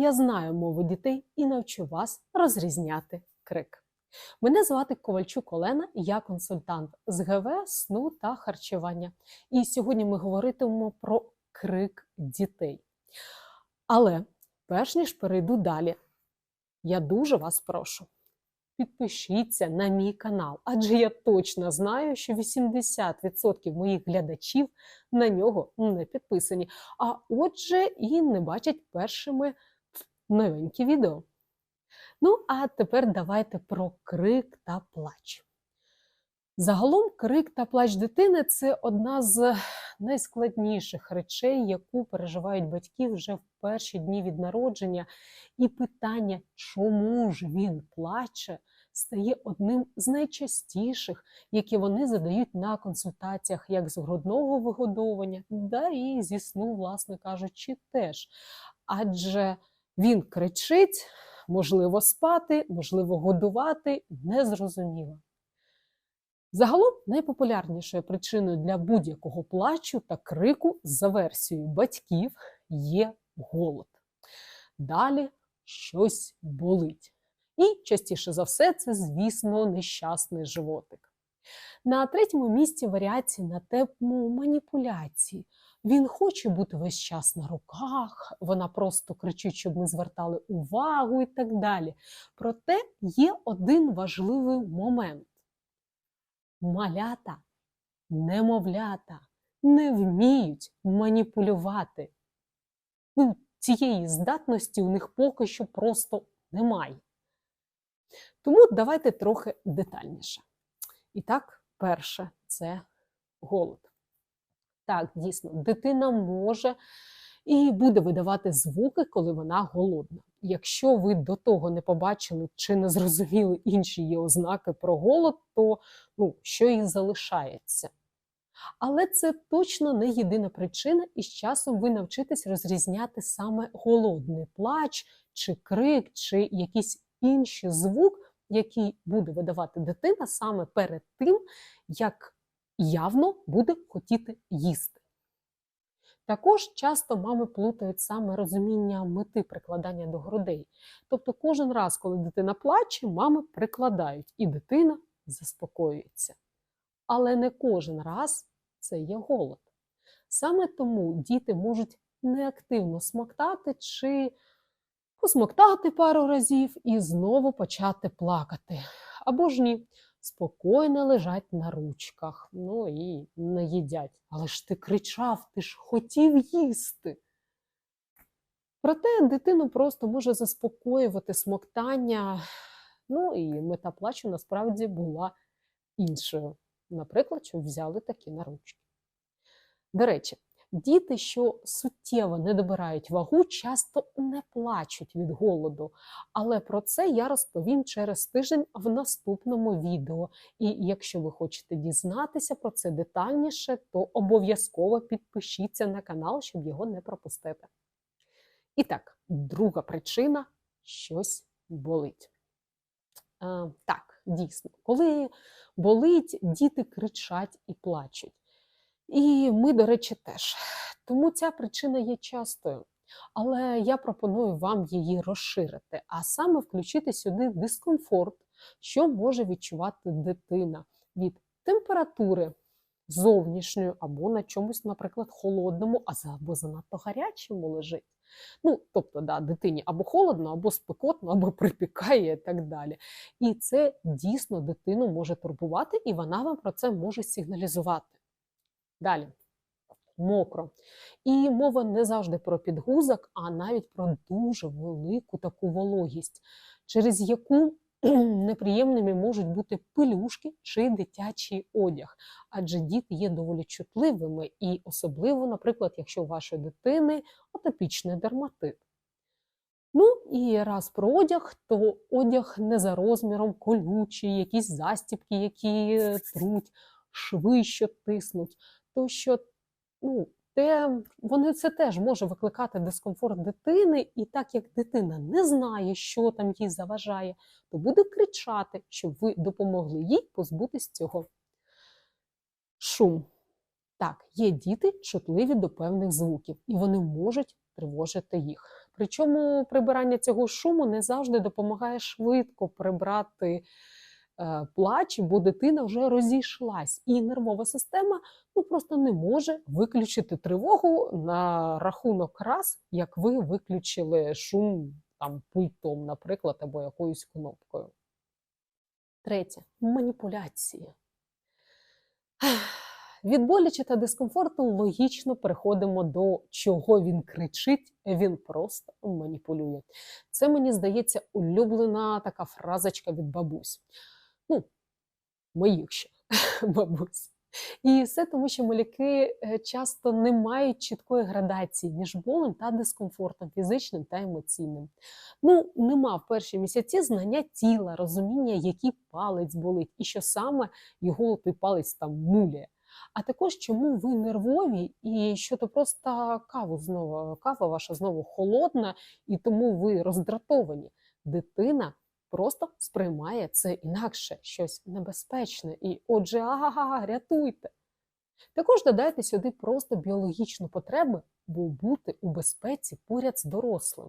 Я знаю мову дітей і навчу вас розрізняти крик. Мене звати Ковальчук Олена, я консультант з ГВ, сну та харчування. І сьогодні ми говоритимемо про крик дітей. Але перш ніж перейду далі, я дуже вас прошу. Підпишіться на мій канал, адже я точно знаю, що 80% моїх глядачів на нього не підписані, а отже, і не бачать першими новенькі відео. Ну, а тепер давайте про крик та плач. Загалом, крик та плач дитини це одна з найскладніших речей, яку переживають батьки вже в перші дні від народження. І питання, чому ж він плаче, стає одним з найчастіших, які вони задають на консультаціях як з грудного вигодовування, да і зі сну, власне кажучи, теж. Адже він кричить, можливо, спати, можливо, годувати, незрозуміло. Загалом найпопулярнішою причиною для будь-якого плачу та крику за версією батьків є голод. Далі щось болить. І частіше за все, це, звісно, нещасний животик. На третьому місці варіації на тему маніпуляції. Він хоче бути весь час на руках, вона просто кричить, щоб ми звертали увагу і так далі. Проте є один важливий момент: малята, немовлята не вміють маніпулювати. Ну, Цієї здатності у них поки що просто немає. Тому давайте трохи детальніше. І так, перше це голод. Так, дійсно, дитина може і буде видавати звуки, коли вона голодна. Якщо ви до того не побачили чи не зрозуміли інші її ознаки про голод, то ну, що їй залишається? Але це точно не єдина причина, і з часом ви навчитесь розрізняти саме голодний плач, чи крик, чи якийсь інший звук, який буде видавати дитина саме перед тим, як явно буде хотіти їсти. Також часто мами плутають саме розуміння мети прикладання до грудей. Тобто, кожен раз, коли дитина плаче, мами прикладають, і дитина заспокоюється. Але не кожен раз це є голод. Саме тому діти можуть неактивно смоктати чи посмоктати пару разів і знову почати плакати. Або ж ні, спокійно лежать на ручках, ну і не їдять. Але ж ти кричав, ти ж хотів їсти. Проте дитину просто може заспокоювати смоктання. Ну і мета плачу насправді була іншою. Наприклад, щоб взяли такі на ручки. До речі, Діти, що суттєво не добирають вагу, часто не плачуть від голоду. Але про це я розповім через тиждень в наступному відео. І якщо ви хочете дізнатися про це детальніше, то обов'язково підпишіться на канал, щоб його не пропустити. І так, друга причина щось болить. А, так, дійсно, коли болить, діти кричать і плачуть. І ми, до речі, теж. Тому ця причина є частою. Але я пропоную вам її розширити, а саме включити сюди дискомфорт, що може відчувати дитина від температури зовнішньої, або на чомусь, наприклад, холодному, або занадто гарячому лежить. Ну, тобто, да, дитині або холодно, або спекотно, або припікає і так далі. І це дійсно дитину може турбувати, і вона вам про це може сигналізувати. Далі. Мокро. І мова не завжди про підгузок, а навіть про дуже велику таку вологість, через яку неприємними можуть бути пилюшки чи дитячий одяг. Адже діти є доволі чутливими, і особливо, наприклад, якщо у вашої дитини атопічний дерматит. Ну і раз про одяг, то одяг не за розміром колючий, якісь застібки, які труть, шви, що тиснуть то що ну, те, вони це теж може викликати дискомфорт дитини, і так як дитина не знає, що там їй заважає, то буде кричати, щоб ви допомогли їй позбутись цього. Шум. Так, є діти чутливі до певних звуків, і вони можуть тривожити їх. Причому прибирання цього шуму не завжди допомагає швидко прибрати плач, бо дитина вже розійшлась, і нервова система ну, просто не може виключити тривогу на рахунок раз, як ви виключили шум там пультом, наприклад, або якоюсь кнопкою. Третє маніпуляції. Від боляче та дискомфорту логічно переходимо до чого він кричить, він просто маніпулює. Це мені здається улюблена така фразочка від бабусь. Ну, моїх ще бабусь. І все тому, що малюки е, часто не мають чіткої градації між болем та дискомфортом, фізичним та емоційним. Ну, нема в перші місяці знання тіла, розуміння, який палець болить, і що саме його той палець там муляє. А також чому ви нервові, і що то просто каву знову кава ваша знову холодна, і тому ви роздратовані. Дитина просто сприймає це інакше, щось небезпечне. І отже, ага, рятуйте. Також додайте сюди просто біологічну потребу, бо бути у безпеці поряд з дорослим.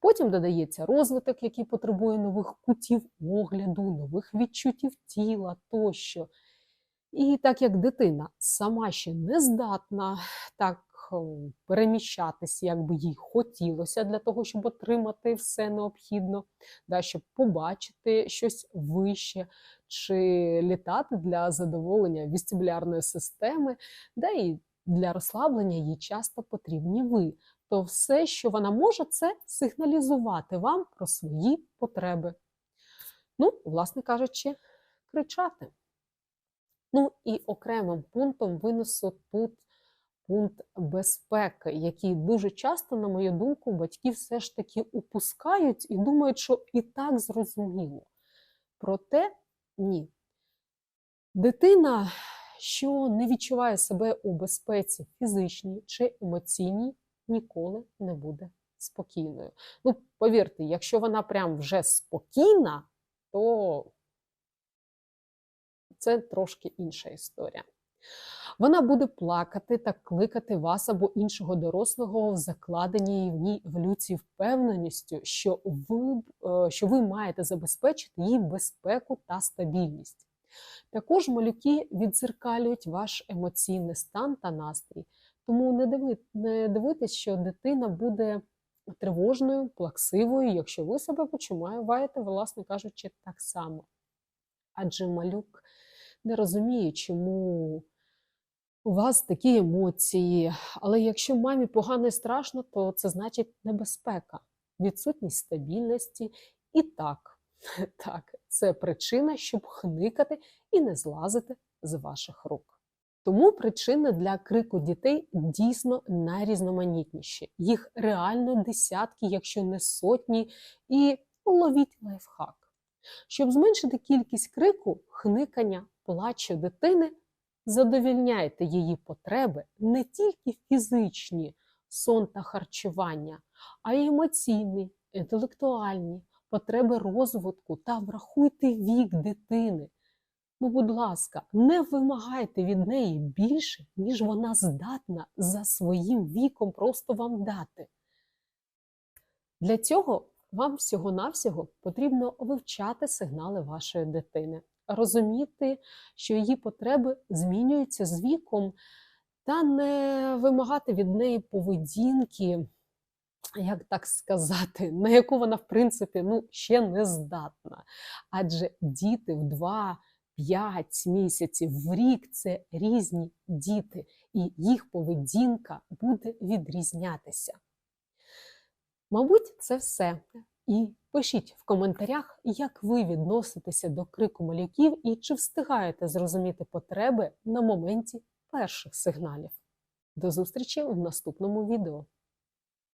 Потім додається розвиток, який потребує нових кутів огляду, нових відчуттів тіла тощо. І так як дитина сама ще не здатна так переміщатися, як би їй хотілося для того, щоб отримати все необхідно, да, щоб побачити щось вище, чи літати для задоволення вестибулярної системи, да і для розслаблення їй часто потрібні ви. То все, що вона може, це сигналізувати вам про свої потреби. Ну, власне кажучи, кричати. Ну і окремим пунктом винесу тут пункт безпеки, який дуже часто, на мою думку, батьки все ж таки упускають і думають, що і так зрозуміло. Проте ні. Дитина, що не відчуває себе у безпеці фізичній чи емоційній, ніколи не буде спокійною. Ну, повірте, якщо вона прям вже спокійна, то це трошки інша історія. Вона буде плакати та кликати вас або іншого дорослого в закладеній в ній еволюції впевненістю, що ви, е, що ви маєте забезпечити їй безпеку та стабільність. Також малюки відзеркалюють ваш емоційний стан та настрій. Тому не, диви, не дивитесь, що дитина буде тривожною, плаксивою, якщо ви себе почуваєте, власне кажучи, так само. Адже малюк не розуміє, чому у вас такі емоції. Але якщо мамі погано і страшно, то це значить небезпека, відсутність стабільності. І так, так, це причина, щоб хникати і не злазити з ваших рук. Тому причини для крику дітей дійсно найрізноманітніші. Їх реально десятки, якщо не сотні, і ловіть лайфхак. Щоб зменшити кількість крику, хникання, плачу дитини, задовільняйте її потреби не тільки фізичні, сон та харчування, а й емоційні, інтелектуальні потреби розвитку та врахуйте вік дитини. Ну, будь ласка, не вимагайте від неї більше, ніж вона здатна за своїм віком просто вам дати. Для цього вам всього-навсього потрібно вивчати сигнали вашої дитини, розуміти, що її потреби змінюються з віком, та не вимагати від неї поведінки, як так сказати, на яку вона, в принципі, ну, ще не здатна. Адже діти в 2 5 місяців в рік це різні діти, і їх поведінка буде відрізнятися. Мабуть, це все. І пишіть в коментарях, як ви відноситеся до крику малюків і чи встигаєте зрозуміти потреби на моменті перших сигналів. До зустрічі в наступному відео.